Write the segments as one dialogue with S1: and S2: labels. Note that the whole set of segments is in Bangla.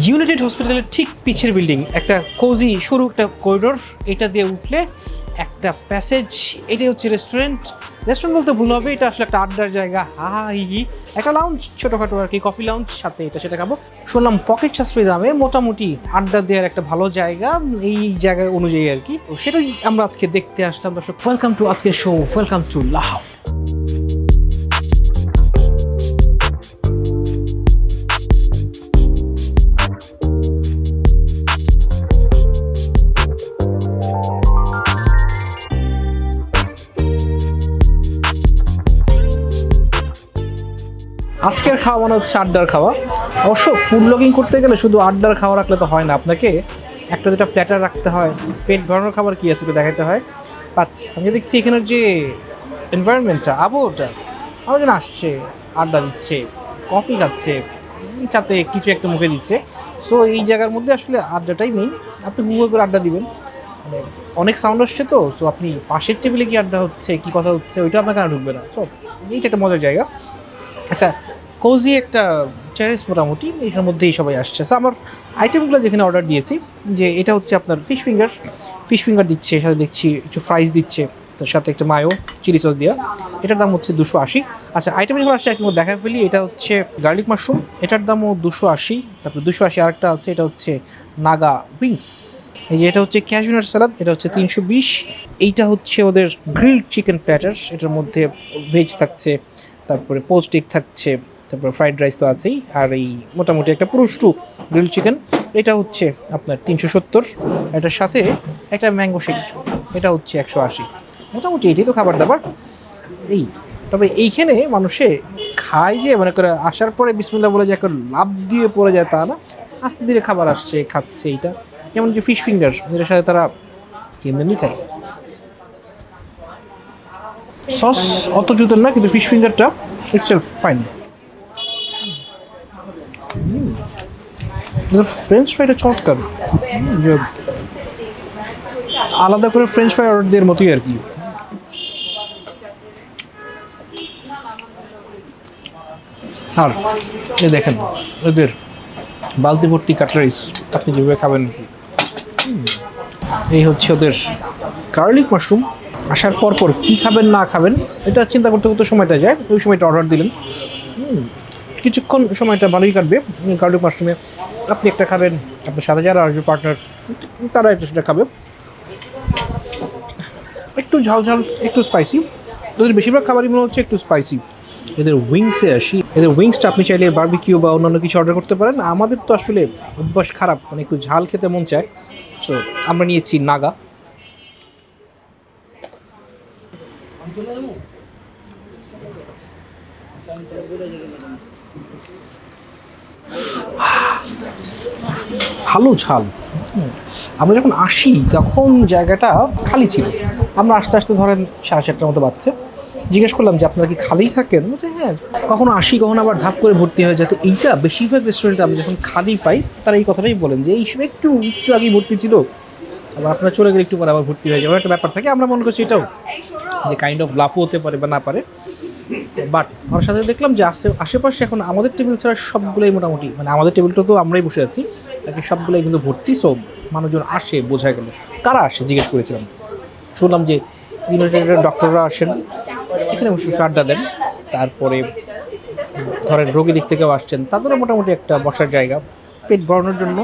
S1: ইউনাইটেড হসপিটালের ঠিক পিছের বিল্ডিং, একটা কোজি সরু একটা করিডোর এটা দিয়ে উঠলে একটা প্যাসেজ এটাই হচ্ছে রেস্টুরেন্ট রেস্টুরেন্ট বলতে ভুল হবে, এটা আসলে একটা আড্ডার জায়গা। হা হা, হি হি। একটা লাউঞ্জ ছোটোখাটো আর কি কফি লাউঞ্জ সাথে এটা সেটা খাব। শুনলাম পকেট সাশ্রয়ী দামে মোটামুটি আড্ডা দেওয়ার একটা ভালো জায়গা, এই জায়গা অনুযায়ী আর কি। তো সেটাই আমরা আজকে দেখতে আসলাম, দর্শক। ওয়েলকাম টু আজকের শো ওয়েলকাম টু লাহাও আজকের খাওয়া মানে হচ্ছে আড্ডার খাওয়া। অবশ্য ফুড লগিং করতে গেলে শুধু আড্ডার খাওয়া রাখলে তো হয় না, আপনাকে একটা দুটা প্ল্যাটার রাখতে হয়। পেট ভরানোর খাবার কী আছে দেখাতে হয়। বাট আমি দেখছি এখানের যে এনভায়রনমেন্টটা আবহাওয়াটা আমার যেন আসছে, আড্ডা দিচ্ছে কফি খাচ্ছে সাথে কিছু একটা মুখে দিচ্ছে। সো এই জায়গার মধ্যে আসলে আড্ডাটাই মেইন আপনি গুগল করে আড্ডা দিবেন। মানে অনেক সাউন্ড আসছে তো সো আপনি পাশের টেবিলে কি আড্ডা হচ্ছে, কি কথা হচ্ছে, ওইটা আপনার কানে ঢুকবে না। সো এইটা একটা মজার জায়গা। একটা কোজি একটা টেরেস মোটামুটি, এটার মধ্যেই সবাই আসছে। সো আমার আইটেমগুলো যেখানে অর্ডার দিয়েছি, যে এটা হচ্ছে আপনার ফিশ ফিঙ্গার ফিশ ফিঙ্গার দিচ্ছে, সাথে দেখছি একটু ফ্রাইস দিচ্ছে, তার সাথে একটা মায়ো চিলি সস দেওয়া এটার দাম হচ্ছে দুশো আশি। আচ্ছা আইটেম যেগুলো আসছে একবার দেখা ফেলি। এটা হচ্ছে গার্লিক মাশরুম এটার দামও দুশো আশি। তারপরে দুশো আশি আরেকটা আছে, এটা হচ্ছে নাগা উইংস এই যে এটা হচ্ছে ক্যাজুনার সালাদ এটা হচ্ছে তিনশো বিশ। এইটা হচ্ছে ওদের গ্রিল চিকেন প্যাটার এটার মধ্যে ভেজ থাকছে, তারপরে পোস্টিক থাকছে তারপরে ফ্রাইড রাইস তো আছেই, আর এই মোটামুটি একটা পুরুষ্টু গ্রিল চিকেন এটা হচ্ছে আপনার তিনশো সত্তর, এটার সাথে একটা ম্যাঙ্গো শেক এটা হচ্ছে একশো আশি। মোটামুটি এটাই তো খাবার দাবার। এই, তবে এইখানে মানুষে খায় যে মানে করে আসার পরে বিসমিল্লা বলে যে একটা লাভ দিয়ে পড়ে যায় তা না। আস্তে ধীরে খাবার আসছে, খাচ্ছে এইটা যেমন যে ফিশ ফিঙ্গার যেটার সাথে তারা এমনি খায়। সস অত জুতের না, কিন্তু ফিশ ফিঙ্গারটা ইটস ফাইন ফ্রেঞ্চ ফ্রাইটা চটকার আলাদা করে ফ্রেঞ্চ ফ্রাই অর্ডার দেওয়ার মতোই আর কি। আর এই দেখেন ওদের বালতি ভর্তি কাটলারিস আপনি যেভাবে খাবেন। এই হচ্ছে ওদের গার্লিক মাশরুম আসার পর পর কী খাবেন না খাবেন এটা চিন্তা করতে করতে সময়টা যায় ওই সময়টা অর্ডার দিলেন। হুম, কিছুক্ষণ সময়টা ভালোই কাটবে। গার্লিক মাশরুমে আপনি একটা খাবেন আপনার সাথে যারা আসবে পার্টনার তারা এটা সেটা খাবে। একটু ঝাল ঝাল, একটু স্পাইসি ওদের বেশিরভাগ খাবারই মনে হচ্ছে একটু স্পাইসি এদের উইংসে আসি, এদের উইংসটা আপনি চাইলে বার্বিকিউ বা অন্যান্য কিছু অর্ডার করতে পারেন। আমাদের তো আসলে অভ্যাস খারাপ মানে একটু ঝাল খেতে মন চায়। তো আমরা নিয়েছি নাগা। ভালো ঝাল আমরা যখন আসি, তখন জায়গাটা খালি ছিল। আমরা আস্তে আস্তে ধরেন সাড়ে চারটার মতো বাচ্চা জিজ্ঞেস করলাম যে, আপনারা কি খালিই থাকেন? বলছে হ্যাঁ কখনো আসি, কখনো আবার ধাপ করে ভর্তি হয়ে যাতে এইটা বেশিরভাগ রেস্টুরেন্টে আমরা যখন খালি পাই, তারা এই কথাটাই বলেন যে, এই সময় একটু একটু আগেই ভর্তি ছিল। আবার আপনারা চলে গেলে একটু পরে আবার ভর্তি হয়ে যাবে। একটা ব্যাপার থাকে, আমরা মনে করছি এটাও যে কাইন্ড অফ লাফও হতে পারে বা না পারে। বাট আমার সাথে দেখলাম যে আশে আশেপাশে এখন আমাদের টেবিল ছাড়া সবগুলোই মোটামুটি মানে আমাদের টেবিলটা তো আমরাই বসে আছি তাকে সবগুলোই কিন্তু ভর্তি সব মানুষজন আসে, বোঝা গেল। কারা আসে, জিজ্ঞেস করেছিলাম। শুনলাম যে ইউনাইটেডের ডক্টররা আসেন, এখানে বসে আড্ডা দেন, তারপরে ধরেন রোগী দিক থেকেও আসছেন, তাদেরও মোটামুটি একটা বসার জায়গা, পেট ভরানোর জন্য।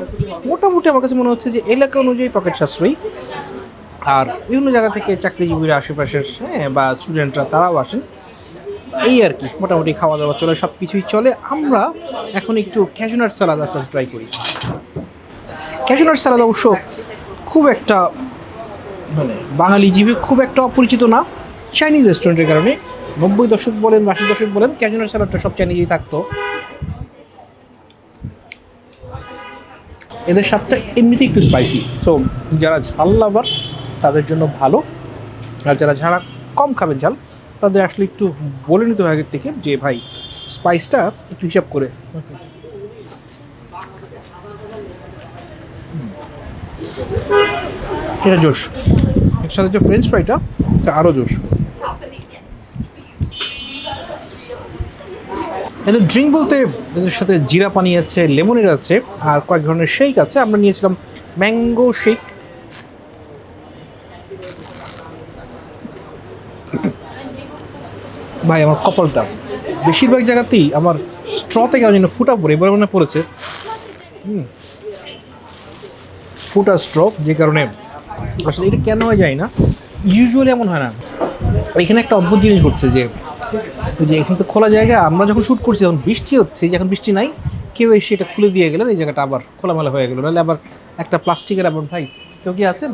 S1: মোটামুটি আমার কাছে মনে হচ্ছে যে এলাকা অনুযায়ী পকেট সাশ্রয়ী। আর বিভিন্ন জায়গা থেকে চাকরিজীবীরা আশেপাশের হ্যাঁ বা স্টুডেন্টরা তারাও আসেন। এই আর কি, মোটামুটি খাওয়া দাওয়া চলে সব কিছুই চলে। আমরা এখন একটু ক্যাজুনার সালাদ আস্তে ট্রাই করি। ক্যাজুনার সালাদ অবশ্য খুব একটা মানে বাঙালি জীবে খুব একটা অপরিচিত না। চাইনিজ রেস্টুরেন্টের কারণে নব্বই দশক বলেন, আশি দশক বলেন ক্যাজুনার সালাদটা সব চাইনিজই থাকতো। এদের স্বাদটা এমনিতেই একটু স্পাইসি সো যারা ঝাল লাভার তাদের জন্য ভালো। আর যারা ঝাড়া কম খাবেন ঝাল তাদের আসলে একটু বলে নিতে হবে আগের থেকে যে ভাই স্পাইসটা একটু হিসাব করে। এটা জোশ। এর সাথে যে ফ্রেঞ্চ ফ্রাইটা এটা আরও জোশ। এদের ড্রিঙ্ক বলতে এদের সাথে জিরা পানি আছে লেমনের আছে আর কয়েক ধরনের শেক আছে। আমরা নিয়েছিলাম ম্যাঙ্গো শেক ভাই, আমার কপালটা। বেশিরভাগ জায়গাতেই আমার স্ট্রতে কেন যেন ফুটা পড়ে এবার মনে পড়েছে। হুম। ফুটা স্ট্র, যে কারণে আসলে এটা কেন হয় যায় না। ইউজুয়ালি এমন হয় না। এখানে একটা অদ্ভুত জিনিস ঘটছে যে যে এখানে তো খোলা জায়গা, আমরা যখন শ্যুট করছি, যখন বৃষ্টি হচ্ছে এই যে এখন বৃষ্টি নাই, কেউ এসে এটা খুলে দিয়ে গেলেন, এই জায়গাটা আবার খোলামেলা হয়ে গেল। নাহলে আবার একটা প্লাস্টিকের আবার ভাই, কেউ কি আছেন?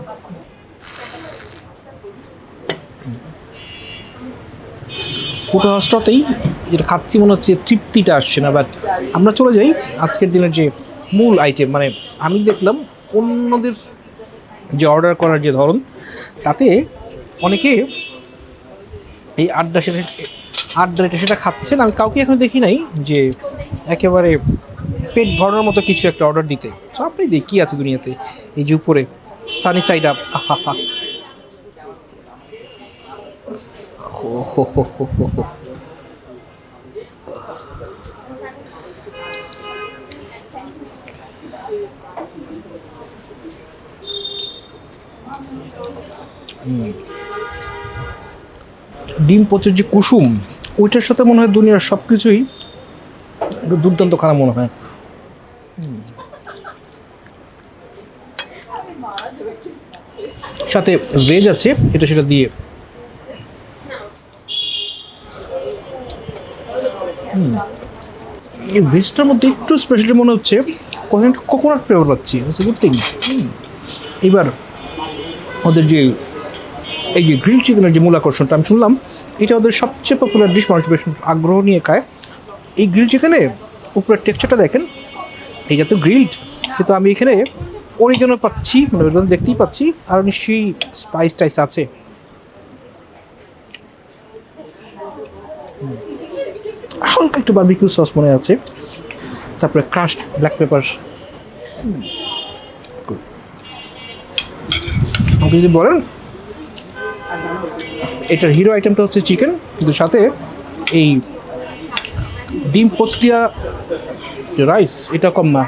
S1: ফুটো হস্টতেই যেটা খাচ্ছি মনে হচ্ছে তৃপ্তিটা আসছে না বাট আমরা চলে যাই আজকের দিনের যে মূল আইটেম মানে আমি দেখলাম অন্যদের যে অর্ডার করার যে ধরন, তাতে অনেকে এই আড্ডা সেটা, আড্ডা এটা সেটা খাচ্ছেন। আমি কাউকে এখন দেখি নাই যে একেবারে পেট ভরানোর মতো কিছু একটা অর্ডার দিতে। আপনি দেখ আছে দুনিয়াতে, এই যে উপরে সানি সাইড আপ আহা হা হো হো হো হো হো হো। হুম। ডিম পচের যে কুসুম, ওইটার সাথে মনে হয় দুনিয়ার সব কিছুই দুর্দান্ত খারাপ মনে হয়। সাথে ভেজ আছে, এটা সেটা দিয়ে এই ভেজটার মধ্যে একটু স্পেশালি মনে হচ্ছে কোকোনাট ফ্লেভার পাচ্ছি গুড থিং এবার ওদের যে, এই যে গ্রিল চিকেনের যে মূল আকর্ষণটা আমি শুনলাম, এটা ওদের সবচেয়ে পপুলার ডিশ মানুষ বেশ আগ্রহ নিয়ে খায়। এই গ্রিল চিকেনে উপরের টেক্সচারটা দেখেন এই যাতে গ্রিলড কিন্তু আমি এখানে অরিগেনো পাচ্ছি মানে দেখতেই পাচ্ছি, আর নিশ্চয়ই স্পাইস টাইস আছে। হালকা একটু বার্বিকিউ সস মনে আছে। তারপরে ক্রাস্ট ব্ল্যাক পেপার আপনি যদি বলেন এটার হিরো আইটেমটা হচ্ছে চিকেন কিন্তু সাথে এই ডিম পোচ দিয়া রাইস এটা কম না।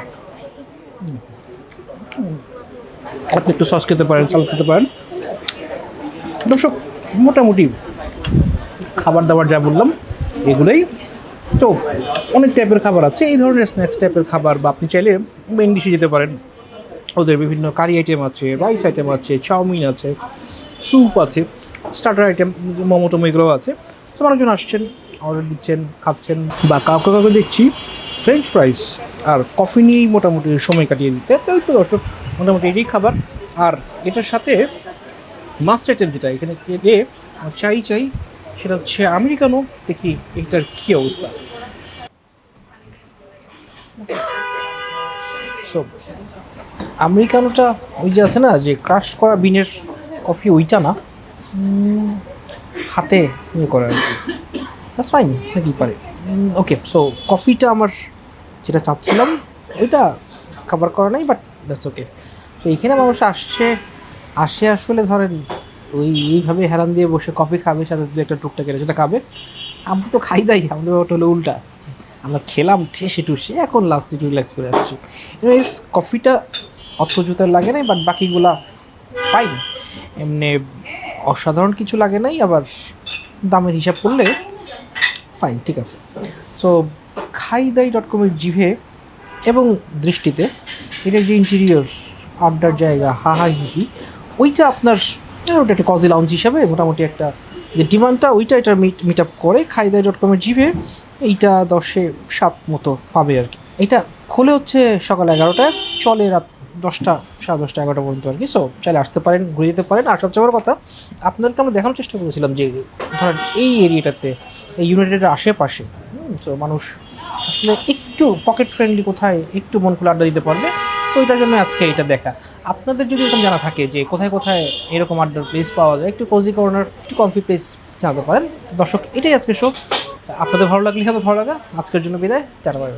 S1: আপনি একটু সস খেতে পারেন চাল খেতে পারেন। দর্শক মোটামুটি খাবার দাবার যা বললাম এগুলোই। তো অনেক টাইপের খাবার আছে। এই ধরনের স্ন্যাক্স টাইপের খাবার বা আপনি চাইলে মেন ডিশে যেতে পারেন। ওদের বিভিন্ন কারি আইটেম আছে রাইস আইটেম আছে, চাউমিন আছে স্যুপ আছে স্টার্টার আইটেম মোমো টোমো এগুলো আছে। তো মানুষজন আসছেন অর্ডার দিচ্ছেন, খাচ্ছেন বা কাউকে কাউকে দেখছি ফ্রেঞ্চ ফ্রাইস আর কফি নিয়েই মোটামুটি সময় কাটিয়ে দিতে। তো ওই তো দর্শক, মোটামুটি এটাই খাবার। আর এটার সাথে মাস্ট আইটেম যেটা, এখানে খেয়ে চাই চাই সেটা হচ্ছে আমেরিকানো দেখি এটার কী অবস্থা। সো আমেরিকানোটা ওই যে আছে না, যে ক্রাশ করা বিনের কফি ওইটা না? হাতে ইয়ে করে আর কি। ফাইন নাকি পারে। ওকে সো কফিটা আমার যেটা চাচ্ছিলাম, ওইটা খাবার করা নাই বাট দ্যাটস ওকে তো এইখানে মানুষ আসছে, আসে আসলে ধরেন ওই এইভাবে হেরান দিয়ে বসে কফি খাবে, সাথে দু একটা টুকটাক এটা সেটা খাবে। আমরা তো খাই দাই, আমাদের ব্যাপারটা হলো উল্টা। আমরা খেলাম, ঠেসে টুসে, এখন লাস্টে একটু রিল্যাক্স করে আসছি। এনিওয়েজ কফিটা অত জুতার লাগে নাই বাট বাকিগুলা ফাইন এমনি অসাধারণ কিছু লাগে নাই, আবার দামের হিসাব করলে ফাইন ঠিক আছে। সো খাইদাই ডট কমের জিভে এবং দৃষ্টিতে এটার যে ইন্টেরিয়র আড্ডার জায়গা, হা হা, হি হি, ওইটা আপনার আহ, ওটা একটা কজি লাউঞ্জ হিসাবে মোটামুটি একটা যে ডিমান্ডটা ওইটা এটা মিট মিট আপ করে খাইদাই ডট কমের জিভে এইটা দশে সাত মতো পাবে আর কি। এটা খোলে হচ্ছে সকাল এগারোটায় চলে রাত দশটা সাড়ে দশটা এগারোটা পর্যন্ত আর কি। সো চাইলে আসতে পারেন ঘুরে যেতে পারেন। আর সবচেয়ে বড় কথা আপনাদেরকে আমরা দেখানোর চেষ্টা করেছিলাম যে ধরেন এই এরিয়াটাতে এই ইউনাইটেডের আশেপাশে তো মানুষ আসলে একটু পকেট ফ্রেন্ডলি কোথায় একটু মন খুলে আড্ডা দিতে পারবে তো ওইটার জন্য আজকে এটা দেখা। আপনাদের যদি এরকম জানা থাকে যে কোথায় কোথায় এরকম আড্ডার প্লেস পাওয়া যায়, একটু কোজি কর্নার একটু কমফি প্লেস জানাতে পারেন। দর্শক, এটাই আজকে শো আপনাদের ভালো লাগলে হবে ভালো লাগা। আজকের জন্য বিদায়। বাই